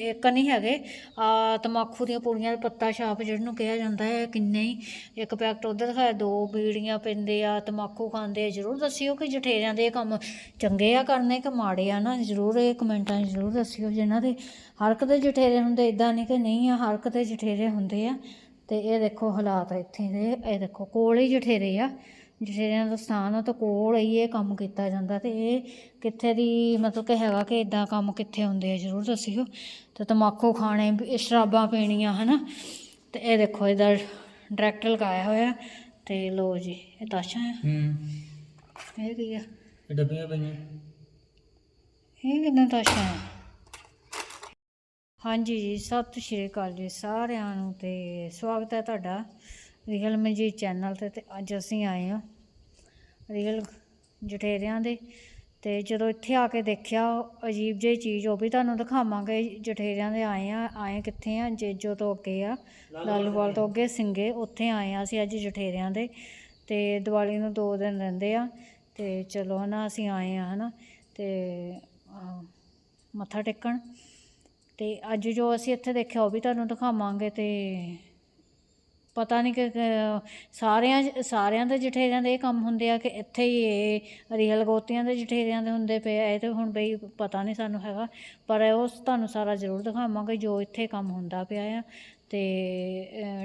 ਇੱਕ ਨਹੀਂ ਹੈਗੇ। ਆ ਤਮਾਕੂ ਦੀਆਂ ਪੁੜੀਆਂ ਦੇ ਪੱਤਾ ਛਾਪ ਜਿਹਨੂੰ ਕਿਹਾ ਜਾਂਦਾ ਹੈ, ਕਿੰਨੇ ਹੀ। ਇੱਕ ਪੈਕਟ ਉਧਰ ਦਿਖਾਇਆ, ਦੋ ਬੀੜੀਆਂ ਪੈਂਦੇ ਆ, ਤਮਾਕੂ ਖਾਂਦੇ ਆ। ਜਰੂਰ ਦੱਸਿਓ ਕਿ ਜਠੇਰਿਆਂ ਦੇ ਕੰਮ ਚੰਗੇ ਆ, ਕਰਨੇ ਕਿ ਮਾੜੇ ਆ ਨਾ? ਜਰੂਰ ਇਹ ਕਮੈਂਟਾਂ 'ਚ ਜਰੂਰ ਦੱਸਿਓ ਜਿਨ੍ਹਾਂ ਦੇ ਹਰ ਇੱਕ ਦੇ ਜਠੇਰੇ ਹੁੰਦੇ ਇਦਾਂ ਨਹੀਂ ਕਿ ਨਹੀਂ ਆ, ਹਰ ਇੱਕ ਦੇ ਜਠੇਰੇ ਹੁੰਦੇ ਆ। ਤੇ ਇਹ ਦੇਖੋ ਹਾਲਾਤ ਇੱਥੇ ਦੇ, ਇਹ ਦੇਖੋ ਕੋਲ ਹੀ ਜਠੇਰੇ ਆ। ਜਠੇਰਿਆਂ ਦਾ ਸਥਾਨ ਆ ਤਾਂ ਕੋਲ ਹੀ ਇਹ ਕੰਮ ਕੀਤਾ ਜਾਂਦਾ ਤੇ ਇਹ ਕਿੱਥੇ ਦੀ ਮਤਲਬ ਕਿ ਹੈਗਾ ਕਿ ਇਦਾਂ ਕੰਮ ਕਿੱਥੇ ਹੁੰਦੇ ਆ ਜਰੂਰ ਦੱਸਿਓ। ਤੇ ਤਮਾਕੂ ਖਾਣੇ ਸ਼ਰਾਬਾਂ ਪੀਣੀਆਂ ਹਨਾ। ਤੇ ਇਹ ਦੇਖੋ ਇਹਦਾ ਡਾਇਰੈਕਟ ਲਗਾਇਆ ਹੋਇਆ ਤੇ ਲੋ ਜੀ ਇਹ ਤਾਸ਼ਾ ਆ। ਹੂੰ। ਇਹ ਕੀ ਆ? ਇਹ ਡੱਬੀਆਂ ਪਈਆਂ। ਇਹ ਕਿੰਨਾ ਤਾਸ਼ਾ ਆ? ਹਾਂਜੀ ਜੀ ਸਤਿ ਸ਼੍ਰੀ ਅਕਾਲ ਜੀ ਸਾਰਿਆਂ ਨੂੰ ਤੇ ਸਵਾਗਤ ਹੈ ਤੁਹਾਡਾ। ਰੀਅਲ ਜੀ ਚੈਨਲ ਤੇ ਤੇ ਅੱਜ ਅਸੀਂ ਆਏ ਹਾਂ ਰੀਅਲ ਜਠੇਰਿਆਂ ਦੇ ਤੇ ਜਦੋਂ ਇੱਥੇ ਆ ਕੇ ਦੇਖਿਆ ਅਜੀਬ ਜਿਹੀ ਚੀਜ਼ ਉਹ ਵੀ ਤੁਹਾਨੂੰ ਦਿਖਾਵਾਂਗੇ। ਜਠੇਰਿਆਂ ਦੇ ਆਏ ਆ ਆਏ ਕਿੱਥੇ ਆ? ਜੇਜੋ ਤੋਂ ਅੱਗੇ ਆ ਲਾਲੂਵਾਲ ਤੋਂ ਅੱਗੇ ਸਿੰਗੇ ਉੱਥੇ ਆਏ ਆ ਅਸੀਂ ਅੱਜ ਜਠੇਰਿਆਂ ਦੇ ਤੇ ਦੀਵਾਲੀ ਨੂੰ ਦੋ ਦਿਨ ਰਹਿੰਦੇ ਆ ਤੇ ਚਲੋ ਨਾ ਅਸੀਂ ਆਏ ਆ ਹਨਾ ਤੇ ਅਹ, ਮੱਥਾ ਟੇਕਣ ਤੇ ਅੱਜ ਜੋ ਅਸੀਂ ਇੱਥੇ ਦੇਖਿਆ ਉਹ ਵੀ ਤੁਹਾਨੂੰ ਦਿਖਾਵਾਂਗੇ ਤੇ ਪਤਾ ਨਹੀਂ ਕਿ ਸਾਰਿਆਂ ਸਾਰਿਆਂ ਦੇ ਜਠੇਰਿਆਂ ਦੇ ਇਹ ਕੰਮ ਹੁੰਦੇ ਆ ਕਿ ਇੱਥੇ ਹੀ ਇਹ ਰੀਅਲ ਗੋਤੀਆਂ ਦੇ ਜਠੇਰਿਆਂ ਦੇ ਹੁੰਦੇ ਪਏ ਆ, ਇਹ ਤੇ ਹੁਣ ਬਈ ਪਤਾ ਨਹੀਂ ਸਾਨੂੰ ਹੈਗਾ। ਪਰ ਉਹ ਤੁਹਾਨੂੰ ਸਾਰਾ ਜ਼ਰੂਰ ਦਿਖਾਵਾਂਗੇ ਜੋ ਇੱਥੇ ਕੰਮ ਹੁੰਦਾ ਪਿਆ ਆ। ਤੇ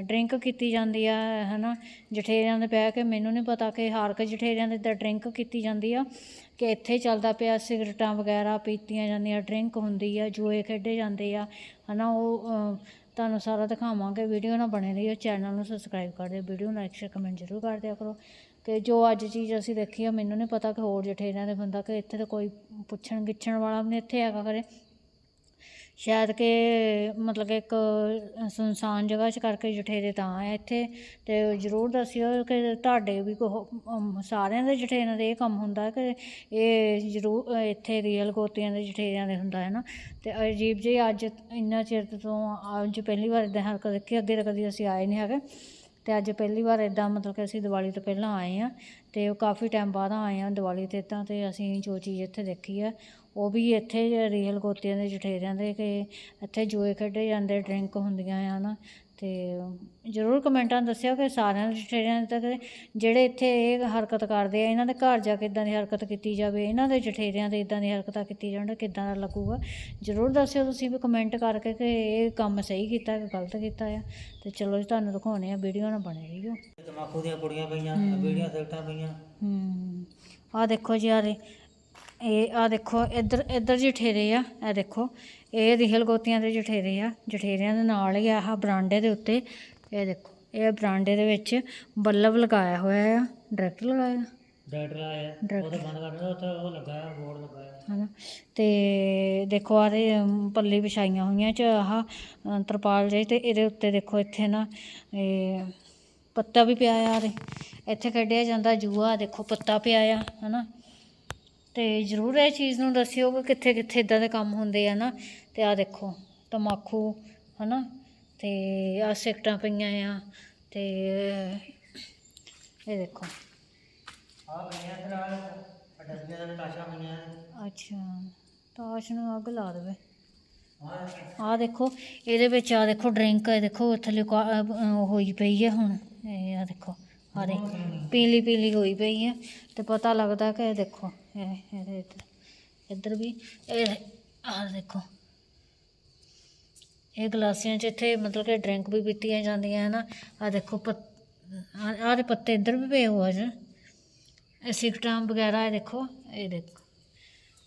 ਡਰਿੰਕ ਕੀਤੀ ਜਾਂਦੀ ਆ, ਹਨਾ? ਜਠੇਰਿਆਂ ਦੇ ਬਹਿ ਕੇ ਮੈਨੂੰ ਨਹੀਂ ਪਤਾ ਕਿ ਹਾਰ ਕੇ ਜਠੇਰਿਆਂ ਦੇ ਇੱਦਾਂ ਡਰਿੰਕ ਕੀਤੀ ਜਾਂਦੀ ਆ, ਕਿ ਇੱਥੇ ਚੱਲਦਾ ਪਿਆ ਸਿਗਰਟਾਂ ਵਗੈਰਾ ਪੀਤੀਆਂ ਜਾਂਦੀਆਂ, ਡਰਿੰਕ ਹੁੰਦੀ ਆ, ਜੂਏ ਖੇਡੇ ਜਾਂਦੇ ਆ, ਹਨਾ? ਉਹ ਤੁਹਾਨੂੰ ਸਾਰਾ ਦਿਖਾਵਾਂਗੇ, ਵੀਡੀਓ ਨਾਲ ਬਣੇ ਰਹੀਓ ਚੈਨਲ ਨੂੰ ਸਬਸਕ੍ਰਾਈਬ ਕਰ ਦਿਓ, ਵੀਡੀਓ ਨੂੰ ਲਾਈਕ ਸ਼ੇਅਰ ਕਮੈਂਟ ਜ਼ਰੂਰ ਕਰ ਦਿਆ ਕਰੋ। ਕਿ ਜੋ ਅੱਜ ਚੀਜ਼ ਅਸੀਂ ਦੇਖੀ ਆ, ਮੈਨੂੰ ਨਹੀਂ ਪਤਾ ਕਿ ਹੋਰ ਜਠੇਰਿਆਂ ਦੇ ਬੰਦਾ ਕਿ ਇੱਥੇ ਤਾਂ ਕੋਈ ਪੁੱਛਣ ਗਿੱਛਣ ਵਾਲਾ ਵੀ ਨਹੀਂ ਇੱਥੇ ਹੈਗਾ ਕਰੇ ਸ਼ਾਇਦ ਕਿ ਮਤਲਬ ਕਿ ਇੱਕ ਸੁਨਸਾਨ ਜਗ੍ਹਾ 'ਚ ਕਰਕੇ ਜਠੇਰੇ ਤਾਂ ਆ ਇੱਥੇ ਅਤੇ ਜ਼ਰੂਰ ਦੱਸਿਓ ਕਿ ਤੁਹਾਡੇ ਵੀ ਕੋ ਸਾਰਿਆਂ ਦੇ ਜਠੇਰਿਆਂ ਦੇ ਇਹ ਕੰਮ ਹੁੰਦਾ ਕਿ ਇਹ ਜ਼ਰੂਰ, ਇੱਥੇ ਰੀਅਲ ਗੋਤੀਆਂ ਦੇ ਜਠੇਰਿਆਂ ਦੇ ਹੁੰਦਾ ਹੈ ਨਾ। ਅਤੇ ਅਜੀਬ ਜੀ ਅੱਜ ਇੰਨਾ ਚਿਰ ਤੋਂ ਅੱਜ ਪਹਿਲੀ ਵਾਰ ਇੱਦਾਂ ਹਰਕਤ ਦੇਖੀ ਅੱਗੇ ਤਾਂ ਕਦੀ ਅਸੀਂ ਆਏ ਨਹੀਂ ਹੈਗੇ। ਅਤੇ ਅੱਜ ਪਹਿਲੀ ਵਾਰ ਇੱਦਾਂ ਮਤਲਬ ਕਿ ਅਸੀਂ ਦੀਵਾਲੀ ਤੋਂ ਪਹਿਲਾਂ ਆਏ ਹਾਂ ਅਤੇ ਉਹ ਕਾਫੀ ਟਾਈਮ ਬਾਅਦ ਆਏ ਹਾਂ ਦੀਵਾਲੀ ਤੇ ਤਾਂ ਅਤੇ ਅਸੀਂ ਜੋ ਚੀਜ਼ ਇੱਥੇ ਦੇਖੀ ਆ, ਉਹ ਵੀ ਇੱਥੇ ਰੀਅਲ ਗੋਤੀਆਂ ਦੇ ਜਠੇਰਿਆਂ ਦੇ, ਕਿ ਇੱਥੇ ਜੂਏ ਖੇਡੇ ਜਾਂਦੇ, ਡਰਿੰਕ ਹੁੰਦੀਆਂ ਆ ਨਾ ਤੇ ਜ਼ਰੂਰ ਕਮੈਂਟਾਂ ਦੱਸਿਓ ਕਿ ਸਾਰਿਆਂ ਦੇ ਜਠੇਰਿਆਂ ਤੱਕ ਜਿਹੜੇ ਇੱਥੇ ਇਹ ਹਰਕਤ ਕਰਦੇ ਆ ਇਹਨਾਂ ਦੇ ਘਰ ਜਾ ਕੇ ਇਦਾਂ ਦੀ ਹਰਕਤ ਕੀਤੀ ਜਾਵੇ ਇਹਨਾਂ ਦੇ ਜਠੇਰਿਆਂ ਦੇ ਇਦਾਂ ਦੀ ਹਰਕਤਾਂ ਕੀਤੀ ਜਾਣ ਕਿੱਦਾਂ ਦਾ ਲੱਗੂਗਾ? ਜ਼ਰੂਰ ਦੱਸਿਓ ਤੁਸੀਂ ਵੀ ਕਮੈਂਟ ਕਰਕੇ ਕਿ ਇਹ ਕੰਮ ਸਹੀ ਕੀਤਾ ਕਿ ਗਲਤ ਕੀਤਾ ਆ। ਤੇ ਚਲੋ ਜੀ ਤੁਹਾਨੂੰ ਦਿਖਾਉਣੇ ਆ ਵੀਡੀਓ ਨਾਲ ਬਣੇ ਰਹੀਓ। ਤਮਾਕੂ ਦੀਆਂ ਪੁੜੀਆਂ ਪਈਆਂ ਬੀੜੀਆਂ ਸਿਗਰਟਾਂ ਪਈਆਂ। ਹੂੰ। ਆ ਦੇਖੋ ਜੀ ਆਰੇ ਇਹ ਆ ਦੇਖੋ ਇੱਧਰ ਇੱਧਰ ਜਠੇਰੇ ਆ ਇਹ ਦੇਖੋ। ਇਹ ਰੀਹਲ ਗੋਤੀਆਂ ਦੇ ਜਠੇਰੇ ਆ ਜਠੇਰਿਆਂ ਦੇ ਨਾਲ ਹੀ ਆਹ ਬਰਾਂਡੇ ਦੇ ਉੱਤੇ। ਇਹ ਦੇਖੋ ਇਹ ਬਰਾਂਡੇ ਦੇ ਵਿੱਚ ਬੱਲਬ ਲਗਾਇਆ ਹੋਇਆ ਆ ਡਾਇਰੈਕਟ ਲਗਾਇਆ। ਡਾਇਰੈਕਟ ਉਹਦੇ ਬੰਦ ਕਰ ਦਿੰਦਾ ਉੱਥੇ ਉਹ ਲੱਗਾ ਹੈ ਬੋਰਡ ਲੱਗਾ ਹੈ ਹਨਾ? ਤੇ ਦੇਖੋ ਆਰੇ ਪੱਲੀ ਵਿਛਾਈਆਂ ਹੋਈਆਂ ਚ ਆਹ ਤਰਪਾਲ ਜਿਹੀ ਤੇ ਇਹਦੇ ਉੱਤੇ ਦੇਖੋ ਇੱਥੇ ਨਾ ਇਹ ਪੱਤਾ ਵੀ ਪਿਆ ਆ ਆਰੇ ਇੱਥੇ ਕੱਢਿਆ ਜਾਂਦਾ ਜੂਆ ਦੇਖੋ ਪੱਤਾ ਪਿਆ ਆ ਹਨਾ? ਤੇ ਜ਼ਰੂਰ ਇਹ ਚੀਜ਼ ਨੂੰ ਦੱਸਿਓ ਕਿ ਕਿੱਥੇ ਕਿੱਥੇ ਇਦਾਂ ਦੇ ਕੰਮ ਹੁੰਦੇ ਆ ਨਾ ਤੇ ਆ ਦੇਖੋ ਤਮਾਕੂ ਹਨਾ ਤੇ ਆ ਸਿਗਰਟਾਂ ਪਈਆਂ ਆ ਤੇ ਇਹ ਦੇਖੋ। ਆ ਡੱਬੀਆਂ ਦੇ ਤਾਸ਼ਾ ਅੱਛਾ ਤਾਸ਼ ਨੂੰ ਅੱਗ ਲਾ ਦੇਵੇ। ਆ ਦੇਖੋ। ਇਹਦੇ ਵਿੱਚ ਆ ਦੇਖੋ ਡਰਿੰਕ ਦੇਖੋ ਥੱਲੇ ਅਹ ਅਹ ਹੋਈ ਪਈ ਹੈ ਹੁਣ ਇਹ ਆ ਦੇਖੋ। ਆ ਦੇ ਪੀਲੀ ਪੀਲੀ ਹੋਈ ਪਈ ਹੈ ਤੇ ਪਤਾ ਲੱਗਦਾ ਕਿ ਇਹ ਦੇਖੋ ਇਹ ਇਹਦੇ ਇੱਧਰ ਇੱਧਰ ਵੀ ਇਹ ਆ ਦੇਖੋ ਇਹ ਗਲਾਸੀਆਂ 'ਚ ਇੱਥੇ ਮਤਲਬ ਕਿ ਡਰਿੰਕ ਵੀ ਪੀਤੀਆਂ ਜਾਂਦੀਆਂ ਹੈ ਨਾ ਆ ਦੇਖੋ ਪੱਤ ਆਹ ਦੇ ਪੱਤੇ ਇੱਧਰ ਵੀ ਪਏ ਹੋਏ ਆ ਇਹ ਸਿਗਰਟਾਂ ਵਗੈਰਾ ਇਹ ਦੇਖੋ ਇਹ ਦੇਖੋ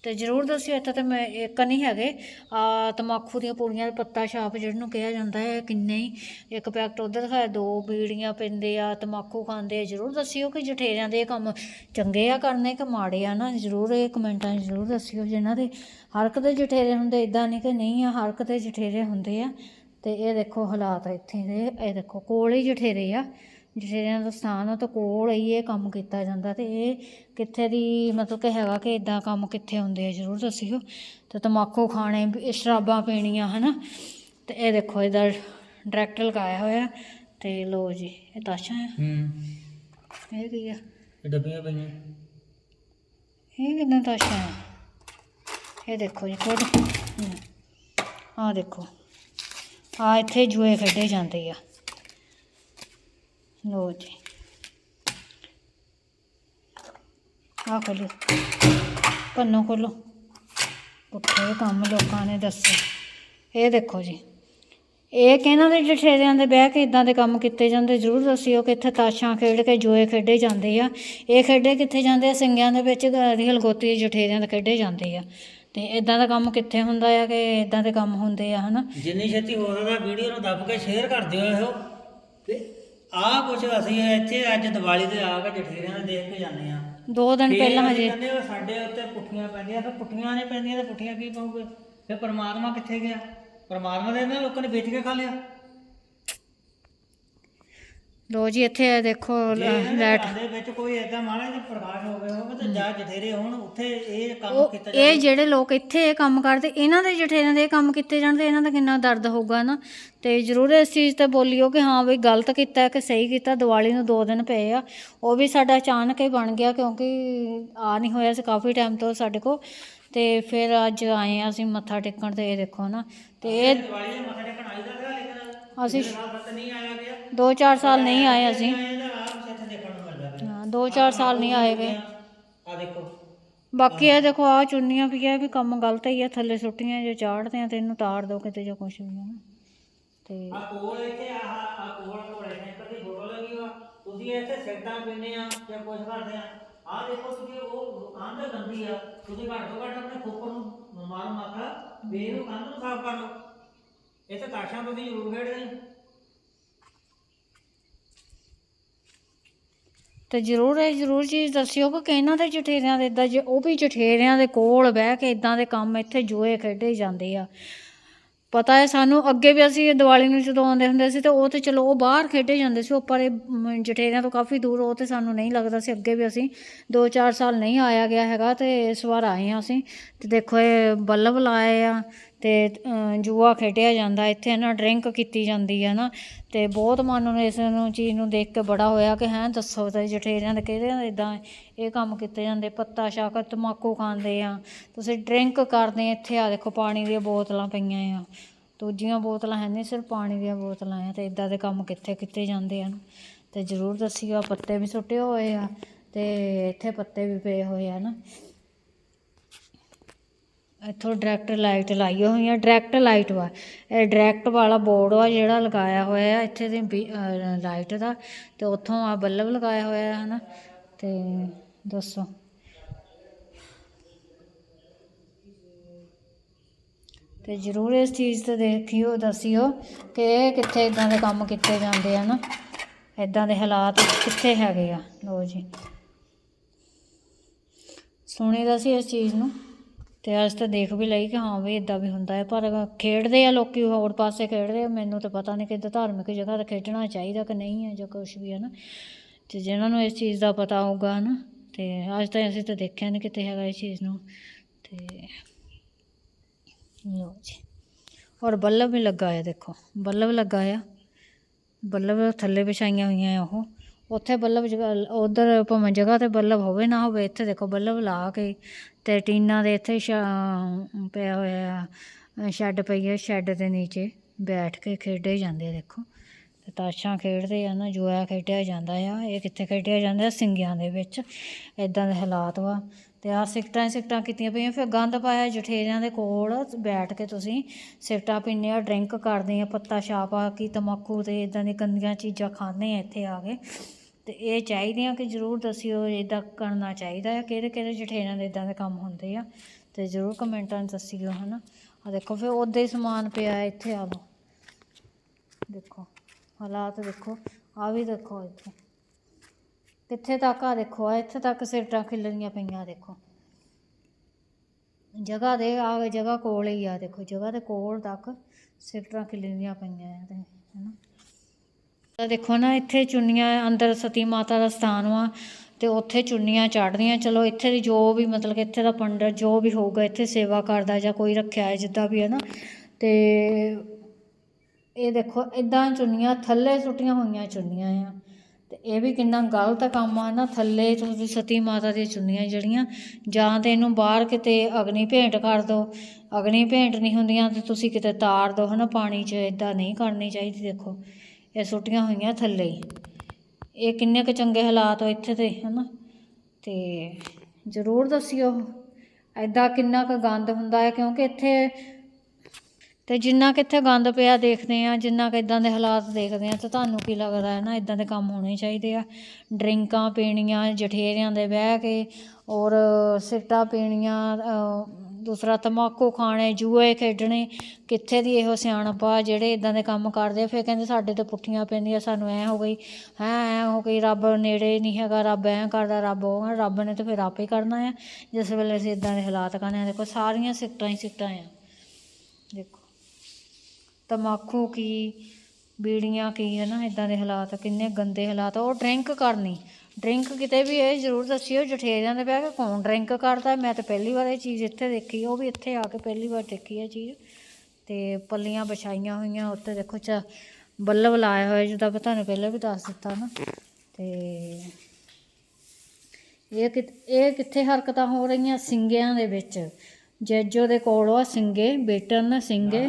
ਤੇ ਜ਼ਰੂਰ ਦੱਸਿਓ, ਇੱਥੇ ਤੇ ਮੈਂ ਇੱਕ ਨਹੀਂ ਹੈਗੇ। ਆ ਤਮਾਕੂ ਦੀਆਂ ਪੂੜੀਆਂ ਦੇ ਪੱਤਾ ਛਾਪ ਜਿਹਨੂੰ ਕਿਹਾ ਜਾਂਦਾ ਹੈ, ਕਿੰਨੇ ਹੀ। ਇੱਕ ਪੈਕਟ ਉਧਰ ਦਿਖਾਇਆ ਦੋ ਬੀੜੀਆਂ ਪੈਂਦੇ ਆ, ਤਮਾਕੂ ਖਾਂਦੇ ਆ, ਜ਼ਰੂਰ ਦੱਸਿਓ ਕਿ ਜਠੇਰਿਆਂ ਦੇ ਇਹ ਕੰਮ ਚੰਗੇ ਆ ਕਰਨੇ ਕਿ ਮਾੜੇ ਆ ਨਾ? ਜ਼ਰੂਰ ਇਹ ਕਮੈਂਟਾਂ 'ਚ ਜ਼ਰੂਰ ਦੱਸਿਓ ਜਿਨ੍ਹਾਂ ਦੇ। ਹਰ ਇੱਕ ਦੇ ਜਠੇਰੇ ਹੁੰਦੇ ਇਦਾਂ ਨਹੀਂ ਕਿ ਨਹੀਂ ਆ, ਹਰ ਇੱਕ ਦੇ ਜਠੇਰੇ ਹੁੰਦੇ ਆ। ਤੇ ਇਹ ਦੇਖੋ ਹਾਲਾਤ ਇੱਥੇ ਦੇ, ਇਹ ਦੇਖੋ ਕੋਲ ਹੀ ਜਠੇਰੇ ਆ। ਜਠੇਰਿਆਂ ਦਾ ਸਥਾਨ ਆ ਤਾਂ ਕੋਲ ਹੀ ਇਹ ਕੰਮ ਕੀਤਾ ਜਾਂਦਾ ਤੇ ਇਹ ਕਿੱਥੇ ਦੀ ਮਤਲਬ ਕਿ ਹੈਗਾ ਕਿ ਇਦਾਂ ਕੰਮ ਕਿੱਥੇ ਹੁੰਦੇ ਆ ਜ਼ਰੂਰ ਦੱਸਿਓ। ਤੇ ਤਮਾਕੂ ਖਾਣੇ ਸ਼ਰਾਬਾਂ ਪੀਣੀਆਂ ਹਨਾ। ਤੇ ਇਹ ਦੇਖੋ ਇਹਦਾ ਡਾਇਰੈਕਟ ਲਗਾਇਆ ਹੋਇਆ ਤੇ ਲੋ ਜੀ ਇਹ ਤਾਸ਼ਾ ਆ। ਹੂੰ। ਇਹ ਕੀ ਆ? ਇਹ ਡੱਬੀਆਂ ਪਈਆਂ। ਇਹ ਕਿੰਨਾ ਤਾਸ਼ਾ ਆ। ਇਹ ਦੇਖੋ ਜੀ ਹਮ। ਆਹ ਦੇਖੋ। ਆ ਇੱਥੇ ਜੂਏ ਖੇਡੇ ਜਾਂਦੇ ਆ। ਲੋ ਜੀ। ਆ ਖੋਲੋ ਪੰਨੋ ਖੋਲੋ ਪੁੱਠੇ ਕੰਮ ਲੋਕਾਂ ਨੇ ਦੱਸੇ। ਇਹ ਦੇਖੋ ਜੀ। ਇਹ ਕਿਹਨਾਂ ਦੇ ਜਠੇਰਿਆਂ ਦੇ ਬਹਿ ਕੇ ਇਦਾਂ ਦੇ ਕੰਮ ਕੀਤੇ ਜਾਂਦੇ? ਜ਼ਰੂਰ ਦੱਸਿਓ ਕਿ ਇੱਥੇ ਤਾਸ਼ਾਂ ਖੇਡ ਕੇ ਜੂਏ ਖੇਡੇ ਜਾਂਦੇ ਆ। ਇਹ ਖੇਡੇ ਕਿੱਥੇ ਜਾਂਦੇ ਆ? ਸਿੰਘਾਂ ਦੇ ਵਿੱਚ ਰੀਅਲ ਗੋਤੀ ਜਠੇਰਿਆਂ ਦੇ ਖੇਡੇ ਜਾਂਦੇ ਆ। ਤੇ ਇਦਾਂ ਦਾ ਕੰਮ ਕਿੱਥੇ ਹੁੰਦਾ ਆ ਕਿ ਇਦਾਂ ਦੇ ਕੰਮ ਹੁੰਦੇ ਆ ਹਨਾ? ਜਿੰਨੀ ਛੇਤੀ ਹੋ ਸਕਦਾ ਵੀਡੀਓ ਨੂੰ ਦੱਬ ਕੇ ਸ਼ੇਅਰ ਕਰ ਦਿਓ ਇਹੋ। ਤੇ ਆਹ ਕੁਛ ਅਸੀਂ ਇੱਥੇ ਅੱਜ ਦੀਵਾਲੀ ਤੇ ਆ ਕੇ ਜਠੇਰਿਆਂ ਦੇ ਦੇਖ ਕੇ ਜਾਂਦੇ ਆ ਦੋ ਦਿਨ ਪਹਿਲਾਂ ਹਜੇ। ਕਹਿੰਦੇ ਉਹ ਸਾਡੇ ਉੱਤੇ ਪੁੱਠੀਆਂ ਪੈਂਦੀਆਂ ਫਿਰ ਪੁੱਠੀਆਂ ਨੇ ਪੈਂਦੀਆਂ ਤੇ ਪੁੱਠੀਆਂ ਕੀ ਪਾਉਗੇ ਫਿਰ ਪਰਮਾਤਮਾ ਕਿੱਥੇ ਗਿਆ? ਪਰਮਾਤਮਾ ਦੇ ਇਹਨਾਂ ਲੋਕਾਂ ਨੇ ਵੇਚ ਕੇ ਖਾ ਲਿਆ। ਲੋ ਜੀ ਇੱਥੇ ਦੇਖੋ ਲਾਈਟ। ਦੇ ਵਿੱਚ ਕੋਈ ਏਦਾਂ ਮਾੜਾ ਜਿਹਾ ਪ੍ਰਕਾਸ਼ ਹੋ ਗਿਆ ਹੋਵੇ ਤੇ ਜਾ ਜਠੇਰੇ ਹੋਣ ਉੱਥੇ ਇਹ ਕੰਮ ਕੀਤਾ ਇਹ ਜਿਹੜੇ ਲੋਕ ਇੱਥੇ ਇਹ ਕੰਮ ਕਰਦੇ ਇਹਨਾਂ ਦੇ ਜਠੇਰਿਆਂ ਦੇ ਇਹ ਕੰਮ ਕੀਤੇ ਜਾਣ ਤੇ ਇਹਨਾਂ ਦਾ ਕਿੰਨਾ ਦਰਦ ਹੋਊਗਾ ਨਾ। ਤੇ ਜ਼ਰੂਰ ਇਸ ਚੀਜ਼ ਤੇ ਬੋਲਿਓ ਕਿ ਹਾਂ ਵੀ ਗਲਤ ਕੀਤਾ ਹੈ ਕਿ ਸਹੀ ਕੀਤਾ ਦੀਵਾਲੀ ਨੂੰ ਦੋ ਦਿਨ ਪਏ ਆ। ਉਹ ਵੀ ਸਾਡਾ ਅਚਾਨਕ ਹੀ ਬਣ ਗਿਆ ਕਿਉਂਕਿ ਆ ਨਹੀਂ ਹੋਇਆ ਸੀ ਕਾਫੀ ਟਾਈਮ ਤੋਂ ਸਾਡੇ ਕੋਲ। ਤੇ ਫਿਰ ਅੱਜ ਆਏ ਆ ਅਸੀਂ ਮੱਥਾ ਟੇਕਣ ਤੇ ਇਹ ਦੇਖੋ ਨਾ। ਤੇ ਇਹ ਦੀਵਾਲੀ ਮੱਥਾ ਟੇਕਣ ਆਈਦਾ ਅਸੀਂ ਗਿਆ। 2-4 ਸਾਲ ਨਹੀਂ ਆਏ ਅਸੀਂ। ਹਾਂ 2-4 ਸਾਲ ਨਹੀਂ ਆਏ ਗਏ ਆ ਦੇਖੋ। ਬਾਕੀ ਇਹ ਦੇਖੋ ਆ ਚੁੰਨੀਆਂ ਵੀ ਆ ਵੀ ਕੰਮ ਗਲਤ ਹੀ ਆ ਥੱਲੇ ਸੁੱਟੀਆਂ ਜੇ ਚਾੜਦੇ ਆ ਤੇ ਇਹਨੂੰ ਤਾੜ ਦੋ ਕਿਤੇ ਜਾਂ ਕੁਛ ਵੀ ਹੈ ਤੇ ਆ ਕੋਲ ਇੱਥੇ ਆ ਆ ਕੋਲ ਕੋਲ ਨੇ ਕਦੀ ਫੋਟੋ ਲੱਗੀ ਵਾ। ਤੁਸੀਂ ਇੱਥੇ ਸਿਗਟਾਂ ਪੀਂਦੇ ਆ ਜਾਂ ਕੁਝ ਕਰਦੇ ਆ। ਆ ਦੇਖੋ ਤੁਸੀਂ ਉਹ ਕੰਧ ਗੰਦੀ ਆ। ਤੁਸੀਂ ਘੱਟ ਤੋਂ ਘੱਟ ਆਪਣੇ ਖੋਪਰ ਨੂੰ ਮਾਰ ਮਾਥਾ ਵੀ ਇਹਨੂੰ ਕੰਧ ਨੂੰ ਸਾਫ਼ ਕਰ ਲਓ। ਇਹ ਤਾਂ ਤਾਸ਼ਾਂ ਤੁਸੀਂ ਜ਼ਰੂਰ ਖੇਡਦੇ ਤੇ ਜ਼ਰੂਰ ਇਹ ਜ਼ਰੂਰ ਚੀਜ਼ ਦੱਸਿਓ ਕਿ ਇਹਨਾਂ ਦੇ ਜਠੇਰਿਆਂ ਦੇ ਇਦਾਂ ਜੇ ਉਹ ਵੀ ਜਠੇਰਿਆਂ ਦੇ ਕੋਲ ਬਹਿ ਕੇ ਇਦਾਂ ਦੇ ਕੰਮ ਇੱਥੇ ਜੂਏ ਖੇਡੇ ਜਾਂਦੇ ਆ। ਪਤਾ ਹੈ ਸਾਨੂੰ ਅੱਗੇ ਵੀ ਅਸੀਂ ਦੀਵਾਲੀ ਨੂੰ ਜਦੋਂ ਆਉਂਦੇ ਹੁੰਦੇ ਸੀ ਤੇ ਉਹ ਤੇ ਚਲੋ ਉਹ ਬਾਹਰ ਖੇਡੇ ਜਾਂਦੇ ਸੀ ਉੱਪਰ ਇਹ ਮ, ਜਠੇਰਿਆਂ ਤੋਂ ਕਾਫੀ ਦੂਰ ਉਹ ਤੇ ਸਾਨੂੰ ਨਹੀਂ ਲੱਗਦਾ ਸੀ। ਅੱਗੇ ਵੀ ਅਸੀਂ 2-4 ਸਾਲ ਨਹੀਂ ਆਇਆ ਗਿਆ ਹੈਗਾ ਤੇ ਇਸ ਵਾਰ ਆਏ ਹਾਂ ਅਸੀਂ। ਤੇ ਦੇਖੋ ਇਹ ਬੱਲਬ ਲਾਏ ਆ ਅਤੇ ਜੂਆ ਖੇਡਿਆ ਜਾਂਦਾ, ਇੱਥੇ ਨਾ ਡਰਿੰਕ ਕੀਤੀ ਜਾਂਦੀ ਹੈ ਨਾ ਅਤੇ ਬਹੁਤ ਮਨ ਨੂੰ ਇਸ ਨੂੰ, ਚੀਜ਼ ਨੂੰ ਦੇਖ ਕੇ ਬੜਾ ਹੋਇਆ ਕਿ ਹੈਂ, ਦੱਸੋ ਤਾਂ ਜਠੇਰਿਆਂ ਦੇ ਕਿਹਦੇ ਇੱਦਾਂ ਇਹ ਕੰਮ ਕੀਤੇ ਜਾਂਦੇ, ਪੱਤਾ, ਸ਼ਾਕ ਤੰਬਾਕੂ ਖਾਂਦੇ ਆ, ਤੁਸੀਂ ਡਰਿੰਕ ਕਰਦੇ ਇੱਥੇ ਆ ਦੇਖੋ ਪਾਣੀ ਦੀਆਂ ਬੋਤਲਾਂ ਪਈਆਂ ਆ, ਦੂਜੀਆਂ ਬੋਤਲਾਂ ਹੈ ਨਹੀਂ ਸਿਰਫ ਪਾਣੀ ਦੀਆਂ ਬੋਤਲਾਂ ਆ ਅਤੇ ਇੱਦਾਂ ਦੇ ਕੰਮ ਕਿੱਥੇ ਕੀਤੇ ਜਾਂਦੇ ਹਨ ਅਤੇ ਜ਼ਰੂਰ ਦੱਸਿਓ ਪੱਤੇ ਵੀ ਸੁੱਟੇ ਹੋਏ ਆ ਅਤੇ ਇੱਥੇ ਪੱਤੇ ਵੀ ਪਏ ਹੋਏ ਆ ਨਾ। ਇੱਥੋਂ ਡਾਇਰੈਕਟ ਲਾਈਟ ਲਾਈ ਹੋਈ ਆ ਡਾਇਰੈਕਟ ਲਾਈਟ ਵਾ। ਇਹ ਡਾਇਰੈਕਟ ਵਾਲਾ ਬੋਰਡ ਵਾ ਜਿਹੜਾ ਲਗਾਇਆ ਹੋਇਆ ਆ, ਇੱਥੇ ਦੀ ਲਾਈਟ ਦਾ। ਤੇ ਉੱਥੋਂ ਆ ਬੱਲਬ ਲਗਾਇਆ ਹੋਇਆ ਹੈ ਹਨਾ। ਤੇ ਦੱਸੋ। ਤੇ ਜ਼ਰੂਰ ਇਸ ਚੀਜ਼ ਤੇ ਦੇਖਿਓ, ਦੱਸਿਓ ਕਿ ਇਹ ਕਿੱਥੇ ਇਦਾਂ ਦੇ ਕੰਮ ਕੀਤੇ ਜਾਂਦੇ ਆ ਨਾ ਇਦਾਂ ਦੇ ਹਾਲਾਤ ਕਿੱਥੇ ਹੈਗੇ ਆ। ਲੋ ਜੀ। ਸੁਣੀਦਾ ਸੀ ਇਸ ਚੀਜ਼ ਨੂੰ। ਤੇ ਅੱਜ ਤਾਂ ਦੇਖ ਵੀ ਲਈ ਕਿ ਹਾਂ ਵੀ ਇਦਾਂ ਵੀ ਹੁੰਦਾ ਹੈ, ਪਰ ਖੇਡਦੇ ਆ ਲੋਕੀ ਹੋਰ ਪਾਸੇ ਖੇਡਦੇ ਆ, ਮੈਨੂੰ ਤਾਂ ਪਤਾ ਨਹੀਂ ਕਿਤੇ ਧਾਰਮਿਕ ਜਗ੍ਹਾ ਤੇ ਖੇਡਣਾ ਚਾਹੀਦਾ ਕਿ ਨਹੀਂ ਹੈ ਜਾਂ ਕੁਝ ਵੀ ਹੈ ਨਾ। ਤੇ ਜਿਨ੍ਹਾਂ ਨੂੰ ਇਸ ਚੀਜ਼ ਦਾ ਪਤਾ ਹੋਊਗਾ ਨਾ ਤੇ ਅੱਜ ਤਾਂ ਅਸੀਂ ਤਾਂ ਦੇਖਿਆ ਨਹੀਂ ਕਿਤੇ ਹੈਗਾ ਇਸ ਚੀਜ਼ ਨੂੰ, ਤੇ ਲਓ ਜੀ। ਔਰ ਬੱਲਬ ਵੀ ਲੱਗਾ ਹੈ ਦੇਖੋ, ਬੱਲਬ ਲੱਗਾ ਆ, ਬੱਲਬ ਥੱਲੇ ਵਿਛਾਈਆਂ ਹੋਈਆਂ ਆ ਉਹ। ਉੱਥੇ ਬੱਲਬ ਉਧਰ ਭਾਵੇਂ ਜਗ੍ਹਾ ਤੇ ਬੱਲਬ ਹੋਵੇ ਨਾ ਹੋਵੇ, ਇੱਥੇ ਦੇਖੋ ਬੱਲਬ ਲਾ ਕੇ ਤੇ ਟੀਨਾਂ ਦੇ ਇੱਥੇ ਛਾ- ਪਿਆ ਹੋਇਆ ਆ ਸ਼ੈੱਡ ਪਈ ਹੈ ਸ਼ੈੱਡ ਦੇ ਨੀਚੇ ਬੈਠ ਕੇ ਖੇਡੇ ਜਾਂਦੇ ਆ, ਦੇਖੋ। ਤੇ ਤਾਸ਼ਾਂ ਖੇਡਦੇ ਆ ਨਾ ਜੂਆ ਖੇਡਿਆ ਜਾਂਦਾ ਆ, ਇਹ ਕਿੱਥੇ ਖੇਡਿਆ ਜਾਂਦਾ ਸਿੰਗਿਆਂ ਦੇ ਵਿੱਚ। ਇਦਾਂ ਦੇ ਹਾਲਾਤ ਵਾ। ਤੇ ਆ ਸਿਕਟਾਂ ਹੀ ਸਿਕਟਾਂ ਕੀਤੀਆਂ ਪਈਆਂ, ਫਿਰ ਗੰਦ ਪਾਇਆ ਜਠੇਰਿਆਂ ਦੇ ਕੋਲ, ਬੈਠ ਕੇ ਤੁਸੀਂ ਸਿਗਟਾਂ ਪੀਂਦੇ ਆ, ਡਰਿੰਕ ਕਰਦੇ ਆ, ਪੱਤਾ ਛਾਪਾ ਕੀ ਤਮਾਕੂ ਤੇ ਇਦਾਂ ਦੀਆਂ ਗੰਦੀਆਂ ਚੀਜ਼ਾਂ ਖਾਂਦੇ ਆ ਇੱਥੇ ਆ ਕੇ। ਤੇ ਇਹ ਚਾਹੀਦੀਆਂ ਕਿ ਜ਼ਰੂਰ ਦੱਸਿਓ ਇਦਾਂ ਕਰਨਾ ਚਾਹੀਦਾ ਹੈ ਕਿਹੜੇ ਕਿਹੜੇ ਜਠੇਰਿਆਂ ਦੇ ਇਦਾਂ ਦੇ ਕੰਮ ਹੁੰਦੇ ਆ, ਤੇ ਜ਼ਰੂਰ ਕਮੈਂਟਾਂ 'ਚ ਦੱਸਿਓ, ਹਨਾ। ਆ ਦੇਖੋ, ਫਿਰ ਉਹਦੇ ਹੀ ਸਮਾਨ ਪਿਆ ਇੱਥੇ ਆ ਲਓ। ਦੇਖੋ, ਹਾਲਾਤ ਦੇਖੋ ਆ ਵੀ ਦੇਖੋ ਇੱਥੇ। ਕਿੱਥੇ ਤੱਕ ਆ ਦੇਖੋ ਆ ਇੱਥੇ ਤੱਕ ਸਿਰਟਾਂ ਖਿਲਰੀਆਂ ਪਈਆਂ, ਦੇਖੋ। ਜਗ੍ਹਾ ਦੇ ਆ ਜਗ੍ਹਾ ਕੋਲ ਹੀ ਆ, ਦੇਖੋ, ਜਗ੍ਹਾ ਦੇ ਕੋਲ ਤੱਕ ਸਿਰਟਾਂ ਖਿਲਰੀਆਂ ਪਈਆਂ ਆ ਤੇ, ਹਨਾ। ਤਾਂ ਦੇਖੋ ਨਾ, ਇੱਥੇ ਚੁੰਨੀਆਂ ਅੰਦਰ ਸਤੀ ਮਾਤਾ ਦਾ ਸਥਾਨ ਵਾ ਤੇ ਉੱਥੇ ਚੁੰਨੀਆਂ ਚੜ੍ਹਦੀਆਂ। ਚਲੋ ਇੱਥੇ ਦੀ ਜੋ ਵੀ ਮਤਲਬ ਕਿ ਇੱਥੇ ਦਾ ਪੰਡਤ ਜੋ ਵੀ ਹੋਊਗਾ, ਇੱਥੇ ਸੇਵਾ ਕਰਦਾ ਜਾਂ ਕੋਈ ਰੱਖਿਆ ਹੈ ਜਿੱਦਾਂ ਵੀ ਹੈ ਨਾ, ਤੇ ਇਹ ਦੇਖੋ ਇਦਾਂ ਚੁੰਨੀਆਂ ਥੱਲੇ ਸੁੱਟੀਆਂ ਹੋਈਆਂ ਚੁੰਨੀਆਂ ਆ। ਤੇ ਇਹ ਵੀ ਕਿੰਨਾ ਗਲਤ ਕੰਮ ਆ ਨਾ, ਥੱਲੇ ਤੁਸੀਂ ਸਤੀ ਮਾਤਾ ਦੀਆਂ ਚੁੰਨੀਆਂ ਜਿਹੜੀਆਂ, ਜਾਂ ਤੇ ਇਹਨੂੰ ਬਾਹਰ ਕਿਤੇ ਅਗਨੀ ਭੇਂਟ ਕਰ ਦਿਓ ਅਗਨੀ ਭੇਂਟ ਨਹੀਂ ਹੁੰਦੀਆਂ ਤੇ ਤੁਸੀਂ ਕਿਤੇ ਤਾਰ ਦਿਓ ਹਨਾ, ਪਾਣੀ 'ਚ ਇਦਾਂ ਨਹੀਂ ਕਰਨੀ ਚਾਹੀਦੀ, ਦੇਖੋ। ਇਹ ਸੁੱਟੀਆਂ ਹੋਈਆਂ ਥੱਲੇ ਹੀ। ਇਹ ਕਿੰਨੇ ਕੁ ਚੰਗੇ ਹਾਲਾਤ ਹੋ ਇੱਥੇ ਤੇ ਹਨਾ? ਤੇ ਜ਼ਰੂਰ ਦੱਸਿਓ ਐਦਾਂ ਕਿੰਨਾ ਕੁ ਗੰਦ ਹੁੰਦਾ ਹੈ, ਕਿਉਂਕਿ ਇੱਥੇ ਤੇ ਜਿੰਨਾ ਕਿ ਇੱਥੇ ਗੰਦ ਪਿਆ ਦੇਖਦੇ ਆ ਜਿੰਨਾ ਕਿ ਇਦਾਂ ਦੇ ਹਾਲਾਤ ਦੇਖਦੇ ਆ ਤੇ ਤੁਹਾਨੂੰ ਕੀ ਲੱਗਦਾ ਹੈ ਨਾ ਇਦਾਂ ਦੇ ਕੰਮ ਹੋਣੇ ਚਾਹੀਦੇ ਆ? ਡਰਿੰਕਾਂ ਪੀਣੀਆਂ, ਜਠੇਰਿਆਂ ਦੇ ਬਹਿ ਕੇ, ਔਰ ਸਿਗਰਟਾਂ ਪੀਣੀਆਂ ਦੂਸਰਾ ਤੰਬਾਕੂ ਖਾਣੇ, ਜੂਏ ਖੇਡਣੇ, ਕਿੱਥੇ ਦੀ ਇਹੋ ਸਿਆਣਪ ਆ ਜਿਹੜੇ ਇਦਾਂ ਦੇ ਕੰਮ ਕਰਦੇ ਆ, ਫਿਰ ਕਹਿੰਦੇ ਸਾਡੇ ਤੇ ਪੁੱਠੀਆਂ ਪੈਂਦੀਆਂ, ਸਾਨੂੰ ਐ ਹੋ ਗਈ, ਹੈ ਐ ਹੋ ਗਈ, ਰੱਬ ਨੇੜੇ ਨਹੀਂ ਹੈਗਾ, ਰੱਬ ਐ ਕਰਦਾ, ਰੱਬ ਉਹ ਰੱਬ ਨੇ ਤਾਂ ਫਿਰ ਆਪੇ ਕਰਨਾ ਆ, ਜਿਸ ਵੇਲੇ ਅਸੀਂ ਇਦਾਂ ਦੇ ਹਾਲਾਤ ਕਰਨੇ ਆ, ਦੇਖੋ ਸਾਰੀਆਂ ਸਿਗਰਟਾਂ ਹੀ ਸਿਗਰਟਾਂ ਆ, ਦੇਖੋ। ਤੰਬਾਕੂ ਕੀ, ਬੀੜੀਆਂ ਕੀ ਹੈ ਨਾ ਇਦਾਂ ਦੇ ਹਾਲਾਤ, ਕਿੰਨੇ ਗੰਦੇ ਹਾਲਾਤ, ਉਹ ਡਰਿੰਕ ਕਰਨੀ ਡਰਿੰਕ ਕਿਤੇ ਵੀ ਇਹ ਜ਼ਰੂਰ ਦੱਸਿਓ ਜਠੇਰਿਆਂ ਦੇ ਬਹਿ ਕੇ ਕੌਣ ਡਰਿੰਕ ਕਰਦਾ? ਮੈਂ ਤਾਂ ਪਹਿਲੀ ਵਾਰ ਇਹ ਚੀਜ਼ ਇੱਥੇ ਦੇਖੀ ਉਹ ਵੀ ਇੱਥੇ ਆ ਕੇ ਪਹਿਲੀ ਵਾਰ ਦੇਖੀ ਇਹ ਚੀਜ਼। ਤੇ ਪੱਲੀਆਂ ਵਿਛਾਈਆਂ ਹੋਈਆਂ ਉੱਤੇ ਦੇਖੋ ਚ ਬੱਲਬ ਲਾਇਆ ਹੋਇਆ ਜਿੱਦਾਂ ਮੈਂ ਤੁਹਾਨੂੰ ਪਹਿਲਾਂ ਵੀ ਦੱਸ ਦਿੱਤਾ ਨਾ। ਤੇ ਇਹ ਕਿ ਇਹ ਕਿੱਥੇ ਹਰਕਤਾਂ ਹੋ ਰਹੀਆਂ? ਸਿੰਗਿਆਂ ਦੇ ਵਿੱਚ। ਜੈਜੋ ਦੇ ਕੋਲ ਆ ਸਿੰਗੇ ਬੇਟਨ ਸਿੰਗੇ।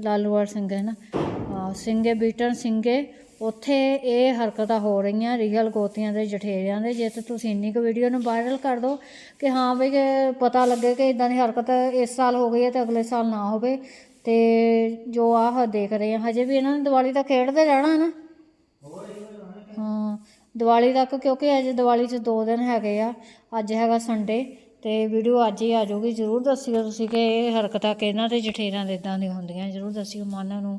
ਲਾਲੂਵਾਲ ਸਿੰਘੇ ਨਾ। ਹਾਂ ਸਿੰਗੇ ਬੀਟਨ ਸਿੰਗੇ ਉੱਥੇ ਇਹ ਹਰਕਤਾਂ ਹੋ ਰਹੀਆਂ, ਰੀਅਲ ਗੋਤੀਆਂ ਦੇ ਜਠੇਰਿਆਂ ਦੇ। ਜੇ ਤੇ ਤੁਸੀਂ ਇੰਨੀ ਕੁ ਵੀਡੀਓ ਨੂੰ ਵਾਇਰਲ ਕਰ ਦਿਓ ਕਿ ਹਾਂ ਵੀ ਪਤਾ ਲੱਗੇ ਕਿ ਇਦਾਂ ਦੀ ਹਰਕਤ ਇਸ ਸਾਲ ਹੋ ਗਈ ਹੈ ਤੇ ਅਗਲੇ ਸਾਲ ਨਾ ਹੋਵੇ ਤੇ ਜੋ ਆਹ ਦੇਖ ਰਹੇ ਆ, ਹਜੇ ਵੀ ਇਹਨਾਂ ਨੇ ਦੀਵਾਲੀ ਤਾਂ ਖੇਡਦੇ ਰਹਿਣਾ ਨਾ। ਹਾਂ, ਦੀਵਾਲੀ ਤੱਕ ਕਿਉਂਕਿ ਅਜੇ ਦੀਵਾਲੀ 'ਚ 2 ਦਿਨ ਹੈਗੇ ਆ, ਅੱਜ ਹੈਗਾ ਸੰਡੇ ਤੇ ਵੀਡੀਓ ਅੱਜ ਹੀ ਆ ਜਾਊਗੀ। ਜਰੂਰ ਦੱਸਿਓ ਤੁਸੀਂ ਕਿ ਇਹ ਹਰਕਤਾਂ ਕਿਹਨਾਂ ਦੇ ਜਠੇਰਿਆਂ ਦੇ ਇਦਾਂ ਦੀਆਂ ਹੁੰਦੀਆਂ, ਜਰੂਰ ਦੱਸਿਓ ਮਨ ਨੂੰ।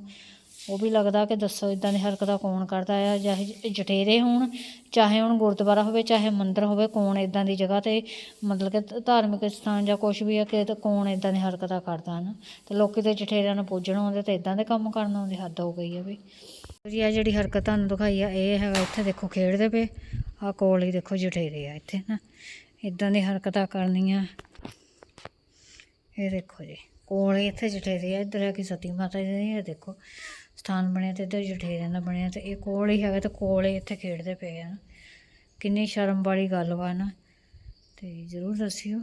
ਉਹ ਵੀ ਲੱਗਦਾ ਕਿ ਦੱਸੋ ਇਦਾਂ ਦੀ ਹਰਕਤਾਂ ਕੌਣ ਕਰਦਾ ਆ, ਚਾਹੇ ਜਠੇਰੇ ਹੋਣ, ਚਾਹੇ ਹੁਣ ਗੁਰਦੁਆਰਾ ਹੋਵੇ, ਚਾਹੇ ਮੰਦਿਰ ਹੋਵੇ, ਕੌਣ ਇਦਾਂ ਦੀ ਜਗ੍ਹਾ ਤੇ ਮਤਲਬ ਕਿ ਧਾਰਮਿਕ ਸਥਾਨ ਜਾਂ ਕੁਝ ਵੀ ਆ ਕਿ ਕੌਣ ਇਦਾਂ ਦੀ ਹਰਕਤਾਂ ਕਰਦਾ ਨਾ ਤੇ ਲੋਕੀ ਤੇ ਜਠੇਰਿਆਂ ਨੂੰ ਪੂਜਣ ਆਉਂਦੇ ਤੇ ਇਦਾਂ ਦੇ ਕੰਮ ਕਰਨ ਆਉਂਦੇ, ਹੱਦ ਹੋ ਗਈ ਆ ਵੀ। ਜੀ ਆ ਜਿਹੜੀ ਹਰਕਤ ਤੁਹਾਨੂੰ ਦਿਖਾਈ ਆ, ਇਹ ਹੈਗਾ ਇੱਥੇ ਦੇਖੋ ਖੇਡਦੇ ਪਏ ਆ ਕੋਲ ਹੀ ਦੇਖੋ ਜਠੇਰੇ ਆ ਇੱਥੇ ਨਾ, ਇਦਾਂ ਦੀ ਹਰਕਤਾਂ ਕਰਨੀਆਂ। ਇਹ ਦੇਖੋ ਜੀ, ਕੋਲ ਹੀ ਇੱਥੇ ਜਠੇਰੇ ਆ, ਇੱਧਰ ਹੈ ਕਿ ਸਤੀ ਮਾਤਾ ਜੀ ਇਹ ਦੇਖੋ। ਸਥਾਨ ਬਣਿਆ ਤੇ ਇੱਧਰ ਜਠੇਰਿਆਂ ਦਾ ਬਣਿਆ ਤੇ ਇਹ ਕੋਲ ਹੀ ਹੈਗਾ ਤੇ ਕੋਲ ਹੀ ਇੱਥੇ ਖੇਡਦੇ ਪਏ ਆ। ਕਿੰਨੀ ਸ਼ਰਮ ਵਾਲੀ ਗੱਲ ਵਾ ਨਾ। ਤੇ ਜ਼ਰੂਰ ਦੱਸਿਓ।